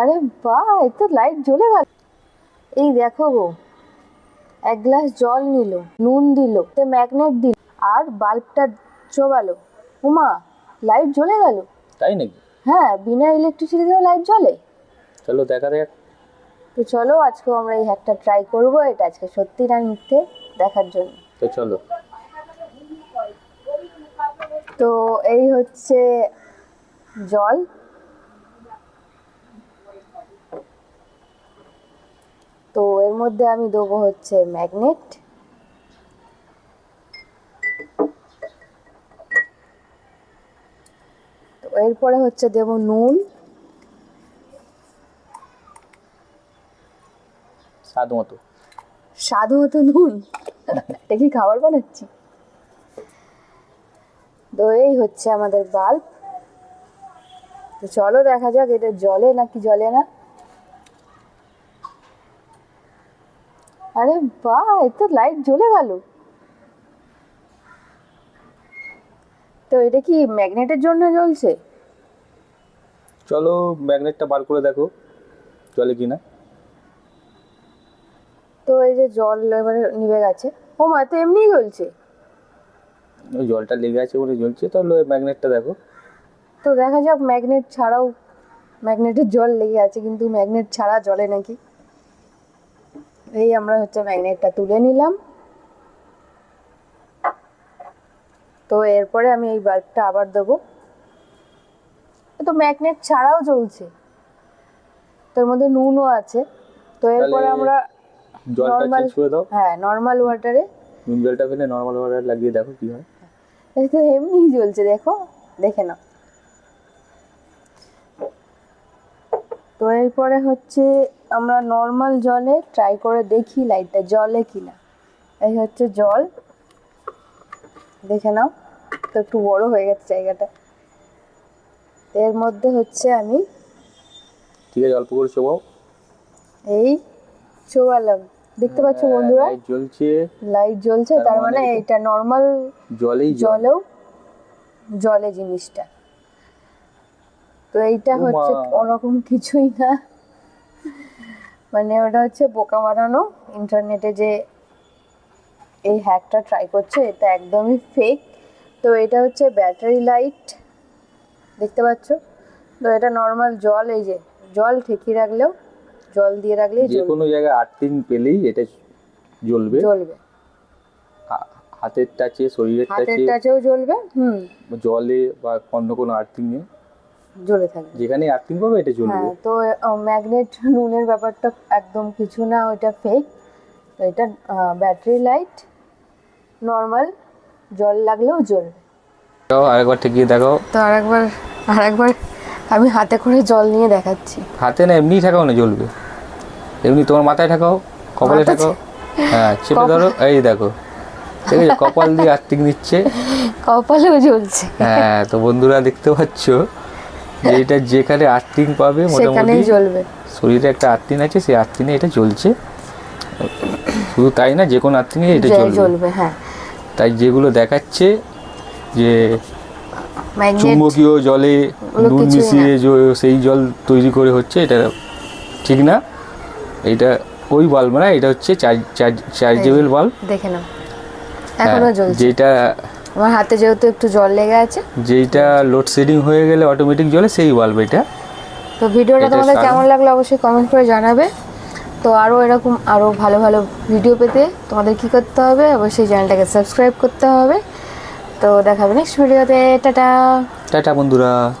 আরে বাহ এ তো লাইট জ্বলে গেল। এই দেখো গো এক গ্লাস জল নিল নুন দিল তে ম্যাগনেট দিল আর বাল্বটা চোবালো। উমা লাইট জ্বলে গেল। তাই নাকি? হ্যাঁ বিনা ইলেকট্রিসিটিতেও লাইট জ্বলে? চলো দেখা যাক। তো চলো আজকে আমরা এই হ্যাকটা ট্রাই করব এটা আজকে সত্যি না মিথ্যে দেখার জন্য। তো চলো। তো এই হচ্ছে জল তো এর মধ্যে আমি দেবো হচ্ছে ম্যাগনেট। তো এরপরে হচ্ছে দেব নুন। স্বাদ মতো। হতো নুন? এটা কি খাবার বানাচ্ছি? তো এই হচ্ছে আমাদের বাল্ব। তো চলো দেখা যাক এটা জলে নাকি জলে না। আরে বাহ তো লাইট জ্বলে গেল। তো এটা কি ম্যাগনেটের জন্য জ্বলছে? চলো ম্যাগনেটটা বার করে দেখো চলে কি না তো এই যে জল এবারে নিভে গেছে। ও মা তো এমনিই জ্বলছে? ওই জলটা লেগে আছে বলে জ্বলছে তাহলে ম্যাগনেটটা দেখো। তো দেখা যাক ম্যাগনেট ছাড়াও ম্যাগনেটের জল লেগে আছে কিন্তু ম্যাগনেট ছাড়া জলে নাকি? এই আমরা হচ্ছে ম্যাগনেটটা তুলে নিলাম। তো এরপরে আমি এই বাল্বটা আবার দেবো। তো ম্যাগনেট ছাড়াও জ্বলছে। তোর মধ্যে নুনও আছে। তো এরপরে আমরা জলটা দাও। হ্যাঁ নর্মাল ওয়াটারে নুন জলটা ফেলে নর্মাল ওয়াটার লাগিয়ে দেখো কি হয়। এই তো এমনিই জ্বলছে দেখো দেখে নাও। তো এরপরে হচ্ছে আমরা নর্মাল জলে ট্রাই করে দেখি লাইটটা জলে কিনা। এই হচ্ছে জল। দেখে নাও তো একটু বড় হয়ে গেছে জায়গাটা। এর মধ্যে হচ্ছে আমি ঠিক আছে অল্প করে চোবাও এই চোবালাম দেখতে পাচ্ছ বন্ধুরা? লাইট জ্বলছে। লাইট জ্বলছে তার মানে এটা নর্মাল জলেই জলেও জলে জিনিসটা। তো এইটা হচ্ছে। ওরকম কিছুই না। মানে ওটা হচ্ছে বোকা মারানো ইন্টারনেটে যে এই হ্যাকটা ট্রাই করছে এটা একদমই ফেক তো এটা হচ্ছে ব্যাটারি লাইট দেখতে পাচ্ছ? তো এটা নর্মাল জল এই যে জল ঠেকিয়ে রাখলেও জল দিয়ে রাখলেই যে কোনো জায়গায় আর্থিং পেলেই এটা জ্বলবে। জ্বলবে। হাতের টাচে শরীরের টাচে হাতের টাচেও জ্বলবে হুম। জলে বা অন্য কোনো আর্থিং জ্বলে থাকবে যেখানে আর্থিং পাবে এটা জ্বলবে। হ্যাঁ তো ম্যাগনেট নুনের ব্যাপারটা একদম কিছু না ওইটা ফেক তো এটা ব্যাটারি লাইট নর্মাল জল লাগলেও জ্বলবে। দাও আরেকবার ঠেকিয়ে দেখো তো আরেকবার আরেকবার আমি হাতে করে জল নিয়ে দেখাচ্ছি। হাতে না এমনি ঠাকাও না জ্বলবে। এমনি তোমার মাথায় ঠাকাও কপালে ঠাকাও। হ্যাঁ চেপে ধরো এই দেখো। ঠিক আছে কপাল দিয়ে আর্থিং দিচ্ছে কপালেও জ্বলছে। হ্যাঁ তো বন্ধুরা দেখতে পাচ্ছ এটা যেখানে আর্থিং পাবে মোটামুটি জ্বলবে। শরীরে একটা আর্থিং আছে সেই আর্থিনে এটা জ্বলছে। শুধু তাই না যে কোনো আর্থিনে এটা জ্বলবে। জ্বলবে হ্যাঁ। তাই যেগুলো দেখাচ্ছে যে চুম্বকীয় জলে নুন মিশিয়ে সেই জল তৈরি করে হচ্ছে এটা ঠিক না? এটা ওই বাল্ব না এটা হচ্ছে চার্জেবল বাল্ব। দেখে নাও। এখনও জ্বলছে। যেটা আমার হাতে যেহেতু একটু জল লেগে আছে। যেটা লোডশেডিং হয়ে গেলে অটোমেটিক জলে সেই বাল্ব এটা। তো ভিডিওটা তোমাদের কেমন লাগল অবশ্যই কমেন্ট করে জানাবে। তো আরও এরকম আরও ভালো ভালো ভিডিও পেতে তোমাদের কি করতে হবে অবশ্যই চ্যানেলটাকে সাবস্ক্রাইব করতে হবে। তো দেখাবে নেক্সট ভিডিওতে টাটা। টাটা বন্ধুরা।